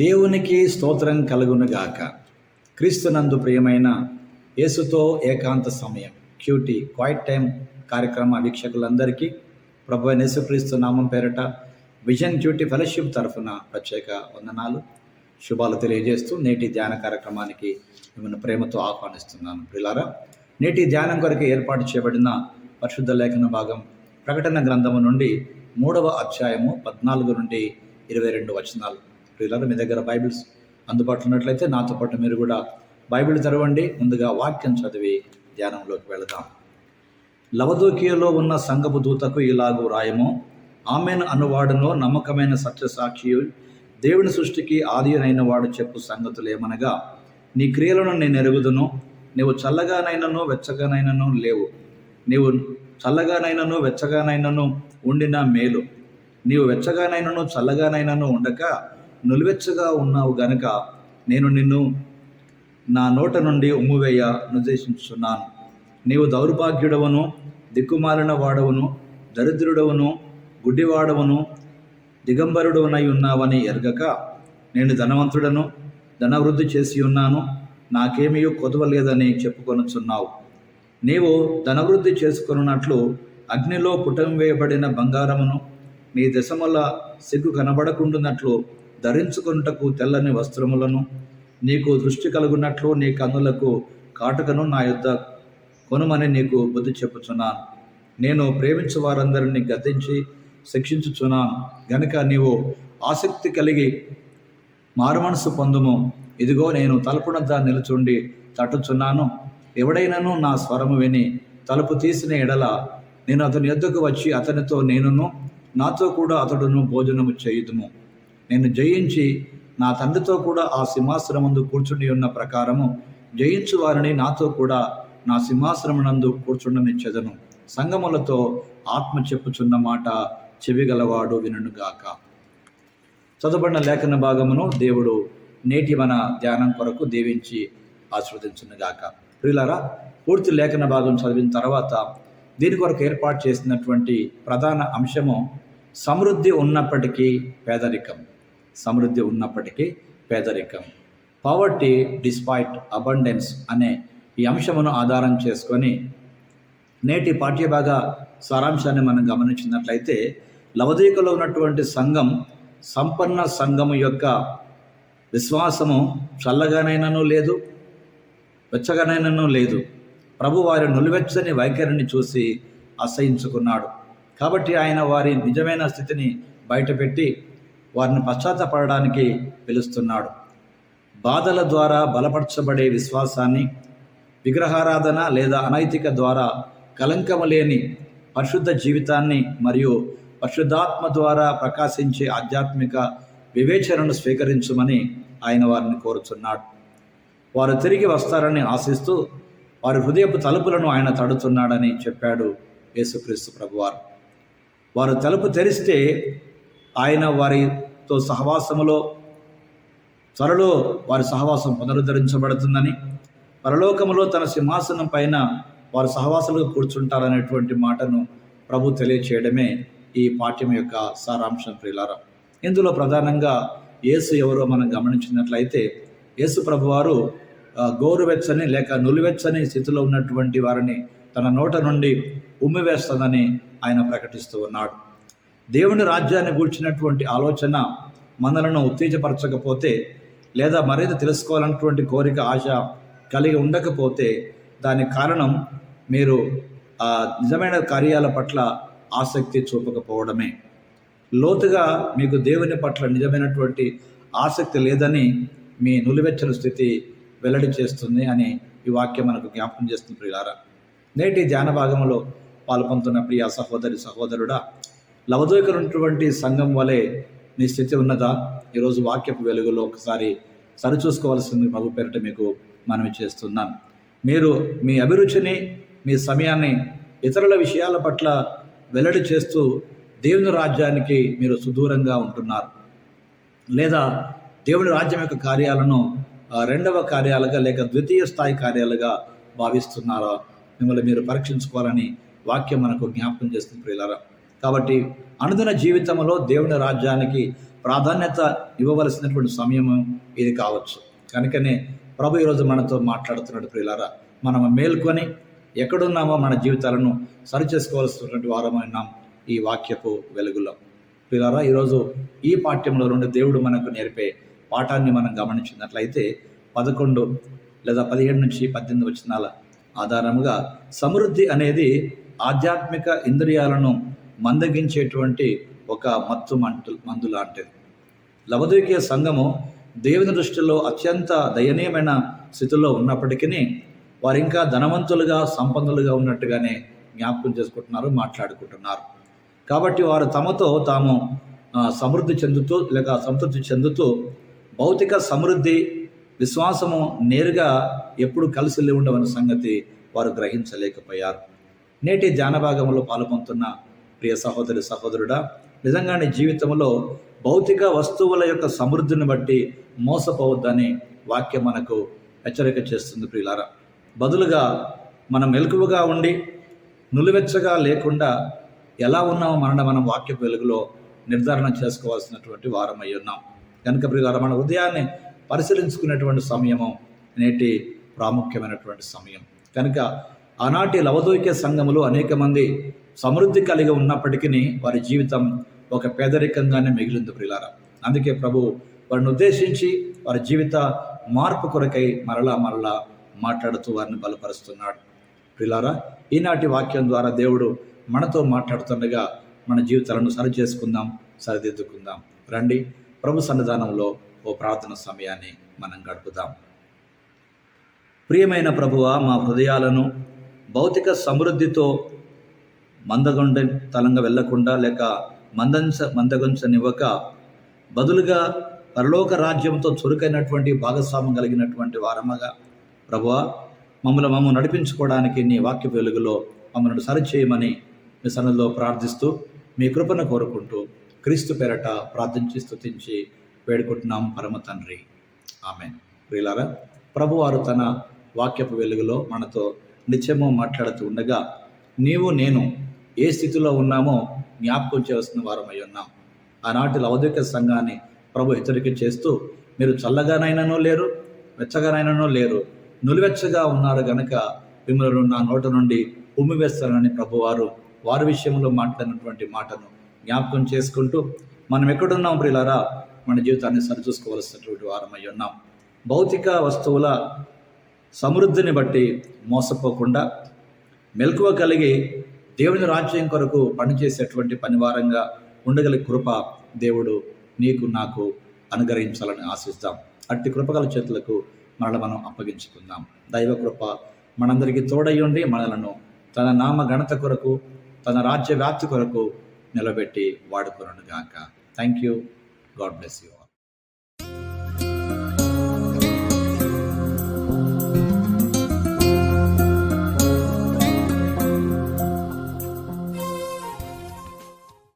దేవునికి స్తోత్రం కలుగునుగాక. క్రీస్తునందు ప్రియమైన యేసుతో ఏకాంత సమయం క్యూటీ క్వైట్ టైం కార్యక్రమ వీక్షకులందరికీ ప్రభు యేసుక్రీస్తు నామం పేరట విజన్ క్యూటీ ఫెలోషిప్ తరఫున ప్రత్యేక వందనాలు. శుభాలు తెలియజేస్తూ నేటి ధ్యాన కార్యక్రమానికి మిమ్మల్ని ప్రేమతో ఆహ్వానిస్తున్నాను ప్రిలారా. నేటి ధ్యానం కొరకు ఏర్పాటు చేయబడిన పరిశుద్ధ లేఖన భాగం ప్రకటన గ్రంథము నుండి మూడవ అధ్యాయము పద్నాలుగు నుండి ఇరవై రెండు వచనాలు. ప్రియులారా మీ దగ్గర బైబిల్స్ అందుబాటులో ఉన్నట్లయితే నాతో పాటు మీరు కూడా బైబిల్ తెరవండి ముందుగా వాక్యం చదివి ధ్యానంలోకి వెళదాం. లవదోకియలో ఉన్న సంగపు దూతకు ఇలాగూ రాయము ఆమెను అనువాడును నమ్మకమైన సత్యసాక్షి దేవుని సృష్టికి ఆదియనైన వాడు చెప్పు సంగతులు ఏమనగా నీ క్రియలను నేను ఎరుగుదును నీవు చల్లగానైనను వెచ్చగానైనను లేవు నీవు చల్లగానైనను వెచ్చగానైనను ఉండిన మేలు నీవు వెచ్చగానైనను చల్లగానైనను ఉండక నులివెచ్చగా ఉన్నావు గనుక నేను నిన్ను నా నోట నుండి ఉమ్మువేయ నిర్దేశించున్నాను నీవు దౌర్భాగ్యుడవను దిక్కుమాలిన వాడవను దరిద్రుడవును గుడ్డివాడవను దిగంబరుడవనై ఉన్నావని ఎరగక నేను ధనవంతుడను ధనవృద్ధి చేసి ఉన్నాను నాకేమీ కొదవలేదని చెప్పుకొనుచున్నావు. నీవు ధనవృద్ధి చేసుకున్నట్లు అగ్నిలో పుటం వేయబడిన బంగారమును నీ దశముల సిగ్గు కనబడకుండునట్లు ధరించుకొనుటకు తెల్లని వస్త్రములను నీకు దృష్టి కలుగునట్లు నీ కన్నులకు కాటుకను నా యొద్ద కొనుమని నీకు బుద్ధి చెప్పుచున్నాను. నేను ప్రేమించు వారందరినీ గద్దించి శిక్షించుచున్నాను. గనుక నీవు ఆసక్తి కలిగి మారుమనసు పొందుము. ఇదిగో నేను తలుపునద్ద నిలుచుండి తట్టుచున్నాను ఎవడైనను నా స్వరము విని తలుపు తీసిన ఎడల నేను అతని ఎద్దకు వచ్చి అతనితో నేనును నాతో కూడా అతడును భోజనము చేయుదుము. నేను జయించి నా తండ్రితో కూడా ఆ సింహాసనమందు కూర్చుని ఉన్న ప్రకారము జయించు వారిని నాతో కూడా నా సింహాసనమునందు కూర్చుండనిచ్చెదను. సంగములతో ఆత్మ చెప్పుచున్న మాట చెవిగలవాడు వినుగాక చదవబడిన లేఖన భాగమును దేవుడు నేటి మన ధ్యానం కొరకు దీవించి ఆస్వాదించునుగాక ప్రియులారా పూర్తి లేఖన భాగం చదివిన తర్వాత దీని కొరకు ఏర్పాటు చేసినటువంటి ప్రధాన అంశము సమృద్ధి ఉన్నప్పటికీ పేదరికం. సమృద్ధి ఉన్నప్పటికీ పేదరికం. పవర్టీ డిస్పైట్ అబండెన్స్ అనే ఈ అంశమును ఆధారం చేసుకొని నేటి పాఠ్యభాగ సారాంశాన్ని మనం గమనించినట్లయితే లవదీకలో ఉన్నటువంటి సంఘం సంపన్న సంఘము యొక్క విశ్వాసము చల్లగానైనను లేదు వెచ్చగానైనను లేదు. ప్రభు వారి నులివెచ్చని వైఖరిని చూసి అసహించుకున్నాడు. కాబట్టి ఆయన వారి నిజమైన స్థితిని బయటపెట్టి వారిని పశ్చాత్తపడడానికి పిలుస్తున్నాడు. బాధల ద్వారా బలపరచబడే విశ్వాసాన్ని విగ్రహారాధన లేదా అనైతిక ద్వారా కలంకము లేని పరిశుద్ధ జీవితాన్ని మరియు పరిశుద్ధాత్మ ద్వారా ప్రకాశించే ఆధ్యాత్మిక వివేచనను స్వీకరించమని ఆయన వారిని కోరుచున్నాడు వారు తిరిగి వస్తారని ఆశిస్తూ వారి హృదయపు తలుపులను ఆయన తడుతున్నాడని చెప్పాడు యేసుక్రీస్తు ప్రభువారు. వారు తలుపు తెరిస్తే ఆయన వారి తో సహవాసములో త్వరలో వారి సహవాసం పునరుద్ధరించబడుతుందని పరలోకములో తన సింహాసనం పైన వారు సహవాసాలుగా కూర్చుంటారనేటువంటి మాటను ప్రభు తెలియచేయడమే ఈ పాఠ్యం యొక్క సారాంశం ప్రియులారా. ఇందులో ప్రధానంగా యేసు ఎవరో మనం గమనించినట్లయితే యేసు ప్రభువారు గోరువెచ్చని లేక నులివెచ్చని స్థితిలో ఉన్నటువంటి వారిని తన నోట నుండి ఉమ్మివేస్తుందని ఆయన ప్రకటిస్తూ ఉన్నాడు. దేవుని రాజ్యాన్ని గూర్చినటువంటి ఆలోచన మనలను ఉత్తేజపరచకపోతే లేదా మరింత తెలుసుకోవాలన్నటువంటి కోరిక ఆశ కలిగి ఉండకపోతే దానికి కారణం మీరు ఆ నిజమైన కార్యాల పట్ల ఆసక్తి చూపకపోవడమే. లోతుగా మీకు దేవుని పట్ల నిజమైనటువంటి ఆసక్తి లేదని మీ నులివెచ్చల స్థితి వెల్లడి చేస్తుంది అని ఈ వాక్యం మనకు జ్ఞాపకం చేస్తుంది ప్రియులారా. నేటి ధ్యాన భాగంలో పాల్పొందుతున్న ప్రియ సహోదరి సహోదరుడా లవదోకరున్నటువంటి సంఘం వలె నీ స్థితి ఉన్నదా? ఈరోజు వాక్యపు వెలుగులో ఒకసారి సరిచూసుకోవాల్సింది ప్రభు పేరిట మీకు మనవి చేస్తున్నాను. మీరు మీ అభిరుచిని మీ సమయాన్ని ఇతరుల విషయాల పట్ల వెల్లడి చేస్తూ దేవుని రాజ్యానికి మీరు సుదూరంగా ఉంటున్నారు. లేదా దేవుని రాజ్యం యొక్క కార్యాలను రెండవ కార్యాలుగా లేక ద్వితీయ స్థాయి కార్యాలుగా భావిస్తున్నారా? మిమ్మల్ని మీరు పరీక్షించుకోవాలని వాక్యం మనకు జ్ఞాపకం చేస్తుంది ప్రియులారా. కాబట్టి అనుదిన జీవితంలో దేవుని రాజ్యానికి ప్రాధాన్యత ఇవ్వవలసినటువంటి సమయం ఇది కావచ్చు. కనుకనే ప్రభు ఈరోజు మనతో మాట్లాడుతున్నట్టు ప్రియులారా. మనం మేల్కొని ఎక్కడున్నామో మన జీవితాలను సరిచేసుకోవాల్సినటువంటి వారమైనాం ఈ వాక్యపు వెలుగులో. ప్రియులారా ఈరోజు ఈ పాఠ్యంలో నుండి దేవుడు మనకు నేర్పే పాఠాన్ని మనం గమనించినట్లయితే పదకొండు లేదా పదిహేడు నుంచి పద్దెనిమిది వచనాల ఆధారముగా సమృద్ధి అనేది ఆధ్యాత్మిక ఇంద్రియాలను మందగించేటువంటి ఒక మత్తు మంటు మందు లాంటిది. లవదీకీయ సంఘము దేవుని దృష్టిలో అత్యంత దయనీయమైన స్థితిలో ఉన్నప్పటికీ వారు ఇంకా ధనవంతులుగా సంపన్నులుగా ఉన్నట్టుగానే జ్ఞాపకం చేసుకుంటున్నారు మాట్లాడుకుంటున్నారు. కాబట్టి వారు తమతో తాము సమృద్ధి చెందుతూ లేక సంతృప్తి చెందుతూ భౌతిక సమృద్ధి విశ్వాసము నేరుగా ఎప్పుడు కలిసి ఉండవన్న సంగతి వారు గ్రహించలేకపోయారు. నేటి ధ్యాన భాగంలో పాల్గొంటున్న ప్రియ సహోదరి సహోదరుడా నిజంగానే జీవితంలో భౌతిక వస్తువుల యొక్క సమృద్ధిని బట్టి మోసపోవద్దని వాక్యం మనకు హెచ్చరిక చేస్తుంది ప్రియులారా. బదులుగా మనం మెలకువగా ఉండి నులివెచ్చగా లేకుండా ఎలా ఉన్నామో మన మనం వాక్య వెలుగులో నిర్ధారణ చేసుకోవాల్సినటువంటి వారమై ఉన్నాం. కనుక ప్రియులారా మన ఉదయాన్నే పరిశీలించుకునేటువంటి సమయము నేటి ప్రాముఖ్యమైనటువంటి సమయం. కనుక ఆనాటి లవదూక్య సంఘములో అనేక మంది సమృద్ధి కలిగి ఉన్నప్పటికీ వారి జీవితం ఒక పేదరికంగానే మిగిలింది ప్రియులారా. అందుకే ప్రభు వారిని ఉద్దేశించి వారి జీవిత మార్పు కొరకై మరలా మరలా మాట్లాడుతూ వారిని బలపరుస్తున్నాడు. ప్రిలారా ఈనాటి వాక్యం ద్వారా దేవుడు మనతో మాట్లాడుతుండగా మన జీవితాలను సరి చేసుకుందాం సరిదిద్దుకుందాం. రండి ప్రభు సన్నిధానంలో ఓ ప్రార్థన సమయాన్ని మనం గడుపుదాం. ప్రియమైన ప్రభువ మా హృదయాలను భౌతిక సమృద్ధితో మందగొండ తలంగా వెళ్ళకుండా లేక మందంస మందగొంచనివ్వక బదులుగా పరలోక రాజ్యంతో చురుకైనటువంటి భాగస్వామ్యం కలిగినటువంటి వారమ్మగా ప్రభువా మమ్మల్ని మమ్మల్ని నడిపించుకోవడానికి నీ వాక్య వెలుగులో మమ్మల్ని సరిచేయమని మీ సన్నిధిలో ప్రార్థిస్తూ మీ కృపను కోరుకుంటూ క్రీస్తు పేరట ప్రార్థించి స్థుతించి వేడుకుంటున్నాం పరమ తండ్రి. ఆమె ప్రియులారా ప్రభువారు తన వాక్యపు వెలుగులో మనతో నిత్యము మాట్లాడుతూ ఉండగా నీవు నేను ఏ స్థితిలో ఉన్నామో జ్ఞాపకం చేయవలసిన వారమై ఉన్నాం. ఆనాటి లౌదిక సంఘాన్ని ప్రభు హెచ్చరిక చేస్తూ మీరు చల్లగానైనానో లేరు వెచ్చగానైనానో లేరు. నులివెచ్చగా ఉన్నారు గనక మిమ్మల్ని నా నోట నుండి ఉమ్మివేస్తానని ప్రభువారు వారి విషయంలో మాట్లాడినటువంటి మాటను జ్ఞాపకం చేసుకుంటూ మనం ఎక్కడున్నాం ప్రియులారా? మన జీవితాన్ని సరిచూసుకోవలసినటువంటి వారమై ఉన్నాం. భౌతిక వస్తువుల సమృద్ధిని బట్టి మోసపోకుండా మెలకువ కలిగి దేవుని రాజ్యం కొరకు పనిచేసేటువంటి పనివారంగా ఉండగల కృప దేవుడు నీకు నాకు అనుగ్రహించాలని ఆశిస్తాం. అట్టి కృపగల చేతులకు మనల్ని మనం అప్పగించుకుందాం. దైవ కృప మనందరికీ తోడయ్యుండి మనలను తన నామ ఘనత కొరకు తన రాజ్య వ్యాప్తి కొరకు నిలబెట్టి వాడుకున్నాను గాక thank you God bless you